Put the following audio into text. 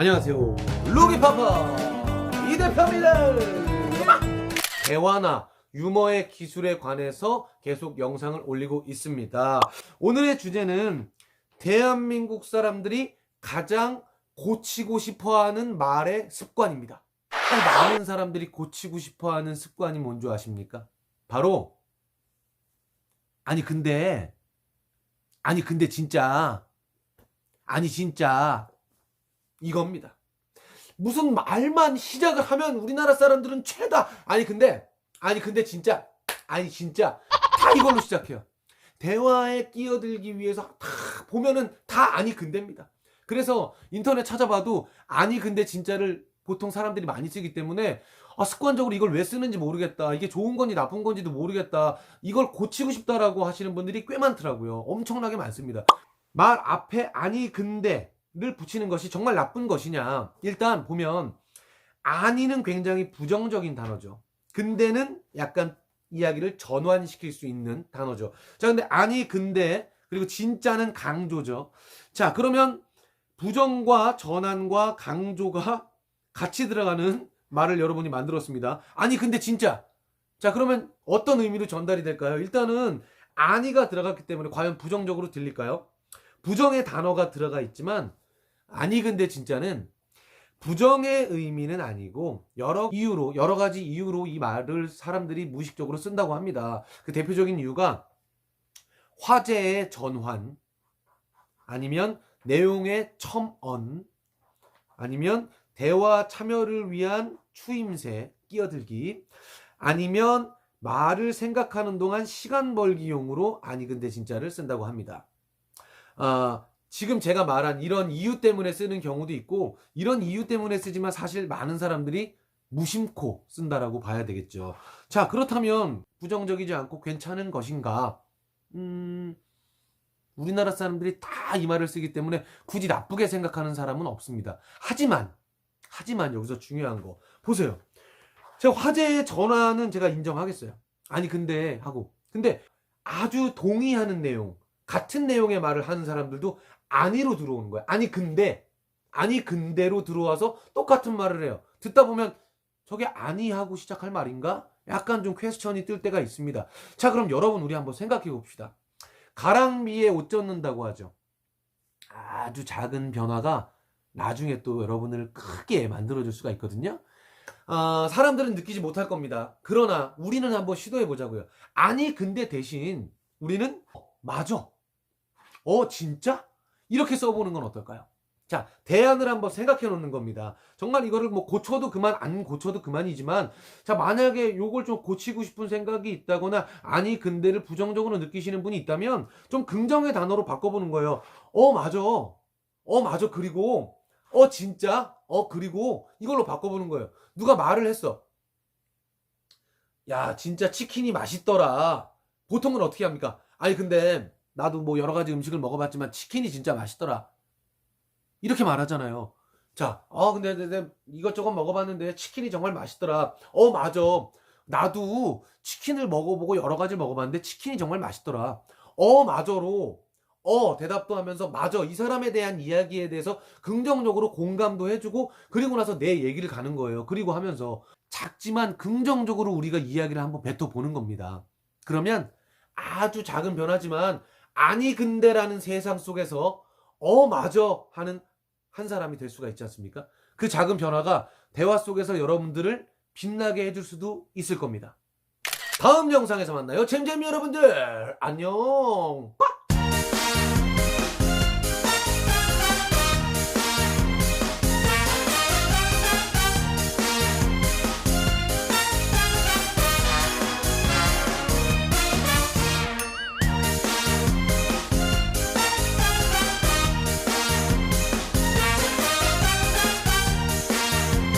안녕하세요. 루비파파 이대표입니다. 대화나 유머의 기술에 관해서 계속 영상을 올리고 있습니다. 오늘의 주제는 대한민국 사람들이 가장 고치고 싶어 하는 말의 습관입니다. 많은 사람들이 고치고 싶어 하는 습관이 뭔지 아십니까? 바로, 아니, 근데, 아니, 근데 진짜, 아니, 진짜, 이겁니다. 무슨 말만 시작을 하면 우리나라 사람들은 최다. 아니 근데 아니 근데 진짜 아니 진짜 다 이걸로 시작해요. 대화에 끼어들기 위해서 다 보면은 다 아니 근데입니다. 그래서 인터넷 찾아봐도 아니 근데 진짜를 보통 사람들이 많이 쓰기 때문에 아, 습관적으로 이걸 왜 쓰는지 모르겠다. 이게 좋은 건지 나쁜 건지도 모르겠다. 이걸 고치고 싶다라고 하시는 분들이 꽤 많더라고요. 엄청나게 많습니다. 말 앞에 아니 근데 를 붙이는 것이 정말 나쁜 것이냐? 일단 보면 아니는 굉장히 부정적인 단어죠. 근데는 약간 이야기를 전환시킬 수 있는 단어죠. 자, 근데 아니 근데 그리고 진짜는 강조죠. 자, 그러면 부정과 전환과 강조가 같이 들어가는 말을 여러분이 만들었습니다. 아니 근데 진짜 자, 그러면 어떤 의미로 전달이 될까요? 일단은 아니가 들어갔기 때문에 과연 부정적으로 들릴까요? 부정의 단어가 들어가 있지만 아니 근데 진짜는 부정의 의미는 아니고 여러 이유로 여러 가지 이유로 이 말을 사람들이 무의식적으로 쓴다고 합니다. 그 대표적인 이유가 화제의 전환 아니면 내용의 첨언 아니면 대화 참여를 위한 추임새 끼어들기 아니면 말을 생각하는 동안 시간 벌기용으로 아니 근데 진짜를 쓴다고 합니다. 아, 지금 제가 말한 이런 이유 때문에 쓰는 경우도 있고 이런 이유 때문에 쓰지만 사실 많은 사람들이 무심코 쓴다라고 봐야 되겠죠. 자, 그렇다면 부정적이지 않고 괜찮은 것인가? 음, 우리나라 사람들이 다 이 말을 쓰기 때문에 굳이 나쁘게 생각하는 사람은 없습니다. 하지만, 하지만 여기서 중요한 거 보세요. 제가 화제의 전화는 제가 인정하겠어요. 아니 근데 하고 근데 아주 동의하는 내용 같은 내용의 말을 하는 사람들도 아니로 들어오는 거야. 아니 근데 아니 근데로 들어와서 똑같은 말을 해요. 듣다 보면 저게 아니 하고 시작할 말인가? 약간 좀 퀘스천이 뜰 때가 있습니다. 자 그럼 여러분 우리 한번 생각해 봅시다. 가랑비에 옷 젖는다고 하죠. 아주 작은 변화가 나중에 또 여러분을 크게 만들어줄 수가 있거든요. 아, 사람들은 느끼지 못할 겁니다. 그러나 우리는 한번 시도해 보자고요. 아니 근데 대신 우리는 어, 맞아. 어 진짜? 이렇게 써보는 건 어떨까요? 자 대안을 한번 생각해 놓는 겁니다. 정말 이거를 뭐 고쳐도 그만 안 고쳐도 그만이지만 자 만약에 요걸 좀 고치고 싶은 생각이 있다거나 아니 근데를 부정적으로 느끼시는 분이 있다면 좀 긍정의 단어로 바꿔보는 거예요. 어 맞아. 어 맞아. 그리고 어 진짜? 어 그리고 이걸로 바꿔보는 거예요. 누가 말을 했어. 야 진짜 치킨이 맛있더라. 보통은 어떻게 합니까? 아니 근데 나도 뭐 여러 가지 음식을 먹어봤지만 치킨이 진짜 맛있더라. 이렇게 말하잖아요. 자, 어 근데 내가 이것저것 먹어봤는데 치킨이 정말 맛있더라. 어 맞아. 나도 치킨을 먹어보고 여러 가지 먹어봤는데 치킨이 정말 맛있더라. 어 맞아로. 어 대답도 하면서 맞아 이 사람에 대한 이야기에 대해서 긍정적으로 공감도 해주고 그리고 나서 내 얘기를 가는 거예요. 그리고 하면서 작지만 긍정적으로 우리가 이야기를 한번 뱉어보는 겁니다. 그러면 아주 작은 변화지만 아니 근데라는 세상 속에서 어 맞아 하는 한 사람이 될 수가 있지 않습니까? 그 작은 변화가 대화 속에서 여러분들을 빛나게 해줄 수도 있을 겁니다. 다음 영상에서 만나요. 잼잼이 여러분들 안녕. 빡!